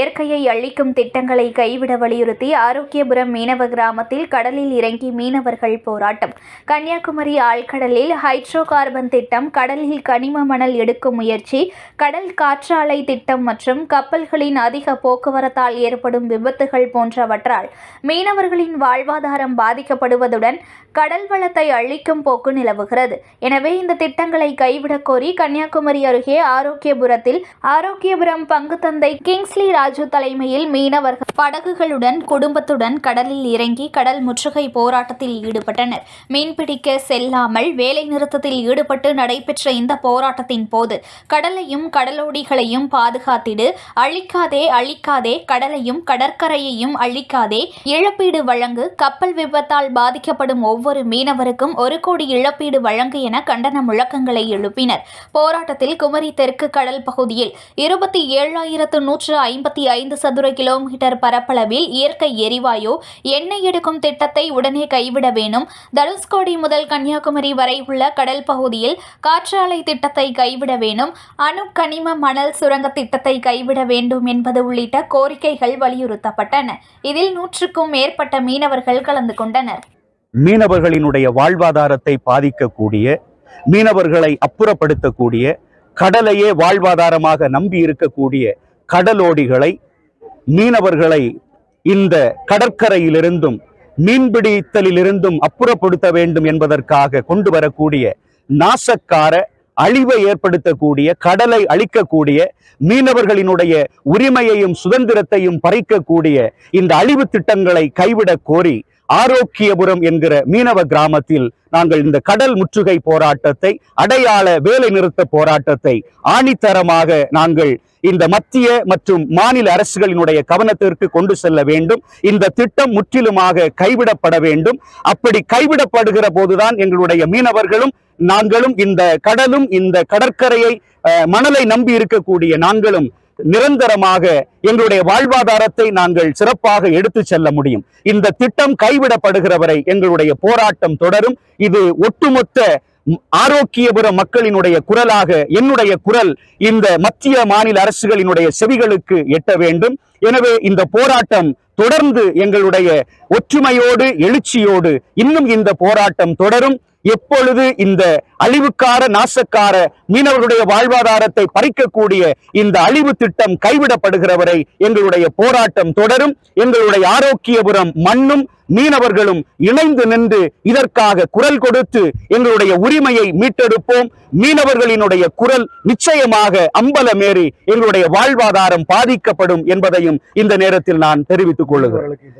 இயற்கையை அழிக்கும் திட்டங்களை கைவிட வலியுறுத்தி ஆரோக்கியபுரம் மீனவ கிராமத்தில் கடலில் இறங்கி மீனவர்கள் போராட்டம். கன்னியாகுமரி ஆழ்கடலில் ஹைட்ரோ கார்பன் திட்டம் கடலில் கனிம மணல் எடுக்கும் முயற்சி கடல் காற்றாலை திட்டம் மற்றும் கப்பல்களின் அதிக போக்குவரத்தால் ஏற்படும் விபத்துகள் போன்றவற்றால் மீனவர்களின் வாழ்வாதாரம் பாதிக்கப்படுவதுடன் கடல் வளத்தை அழிக்கும் போக்கு நிலவுகிறது. எனவே இந்த திட்டங்களை கைவிடக் கோரி கன்னியாகுமரி அருகே ஆரோக்கியபுரத்தில் ஆரோக்கியபுரம் பங்குத்தந்தை கிங்ஸ்லி ராஜ் தலைமையில் மீனவர்கள் படகுகளுடன் குடும்பத்துடன் கடலில் இறங்கி கடல் முற்றுகை போராட்டத்தில் ஈடுபட்டனர். மீன்பிடிக்க செல்லாமல் வேலை நிறுத்தத்தில் ஈடுபட்டு நடைபெற்ற இந்த போராட்டத்தின் போது கடலையும் கடலோடிகளையும் பாதுகாத்திடு அழிக்காதே அழிக்காதே கடலையும் கடற்கரையையும் அழிக்காதே இழப்பீடு வழங்கு கப்பல் விபத்தால் பாதிக்கப்படும் ஒவ்வொரு மீனவருக்கும் ஒரு கோடி இழப்பீடு வழங்கு என கண்டன முழக்கங்களை எழுப்பினர். போராட்டத்தில் குமரி தெற்கு கடல் பகுதியில் இருபத்தி ஏழாயிரத்து நூற்று ஐம்பத்தி ஐந்து சதுர கிலோமீட்டர் பரப்பளவில் இயற்கை எரிவாயு எண்ணெய் எடுக்கும் திட்டத்தை உடனே கைவிட வேண்டும். தனுஷ்கோடி முதல் கன்னியாகுமரி வரை உள்ள கடல் பகுதியில் காற்றாலை திட்டத்தை கைவிட வேண்டும். அணு கனிம மணல் சுரங்க திட்டத்தை கைவிட வேண்டும் என்பது உள்ளிட்ட கோரிக்கைகள் வலியுறுத்தப்பட்டன. இதில் நூற்றுக்கும் மேற்பட்ட மீனவர்கள் கலந்து கொண்டனர். மீனவர்களினுடைய வாழ்வாதாரத்தை பாதிக்கக்கூடிய மீனவர்களை அப்புறப்படுத்தக்கூடிய கடலையே வாழ்வாதாரமாக நம்பி இருக்கக்கூடிய கடலோடிகளை மீனவர்களை இந்த கடற்கரையிலிருந்தும் மீன்பிடித்தலிலிருந்தும் அப்புறப்படுத்த வேண்டும் என்பதற்காக கொண்டு வரக்கூடிய நாசக்கார அழிவை ஏற்படுத்தக்கூடிய கடலை அழிக்கக்கூடிய மீனவர்களினுடைய உரிமையையும் சுதந்திரத்தையும் பறிக்கக்கூடிய இந்த அழிவு திட்டங்களை கைவிடக் கோரி ஆரோக்கியபுரம் என்கிற மீனவ கிராமத்தில் நாங்கள் இந்த கடல் முற்றுகை போராட்டத்தை அடையாள வேலை நிறுத்த போராட்டத்தை ஆணித்தரமாக நாங்கள் இந்த மத்திய மற்றும் மாநில அரசுகளினுடைய கவனத்திற்கு கொண்டு செல்ல வேண்டும். இந்த திட்டம் முற்றிலுமாக கைவிடப்பட வேண்டும். அப்படி கைவிடப்படுகிற போதுதான் எங்களுடைய மீனவர்களும் நாங்களும் இந்த கடலும் இந்த கடற்கரையை மணலை நம்பி இருக்கக்கூடிய நாங்களும் நிரந்தரமாக எங்களுடைய வாழ்வாதாரத்தை நாங்கள் சிறப்பாக எடுத்து செல்ல முடியும். இந்த திட்டம் கைவிடப்படுகிற வரை எங்களுடைய போராட்டம் தொடரும். இது ஒட்டுமொத்த ஆரோக்கியபுர மக்களினுடைய குரலாக என்னுடைய குரல் இந்த மத்திய மாநில அரசுகளினுடைய செவிகளுக்கு எட்ட வேண்டும். எனவே இந்த போராட்டம் தொடர்ந்து எங்களுடைய ஒற்றுமையோடு எழுச்சியோடு இன்னும் இந்த போராட்டம் தொடரும். எப்பொழுது இந்த அழிவுக்கார நாசக்கார மீனவர்களுடைய வாழ்வாதாரத்தை பறிக்கக்கூடிய இந்த அழிவு திட்டம் கைவிடப்படுகிற வரை எங்களுடைய போராட்டம் தொடரும். எங்களுடைய ஆரோக்கியபுரம் மண்ணும் மீனவர்களும் இணைந்து நின்று இதற்காக குரல் கொடுத்து எங்களுடைய உரிமையை மீட்டெடுப்போம். மீனவர்களினுடைய குரல் நிச்சயமாக அம்பலமேறி எங்களுடைய வாழ்வாதாரம் பாதிக்கப்படும் என்பதையும் இந்த நேரத்தில் நான் தெரிவித்துக் கொள்ளுகிறேன்.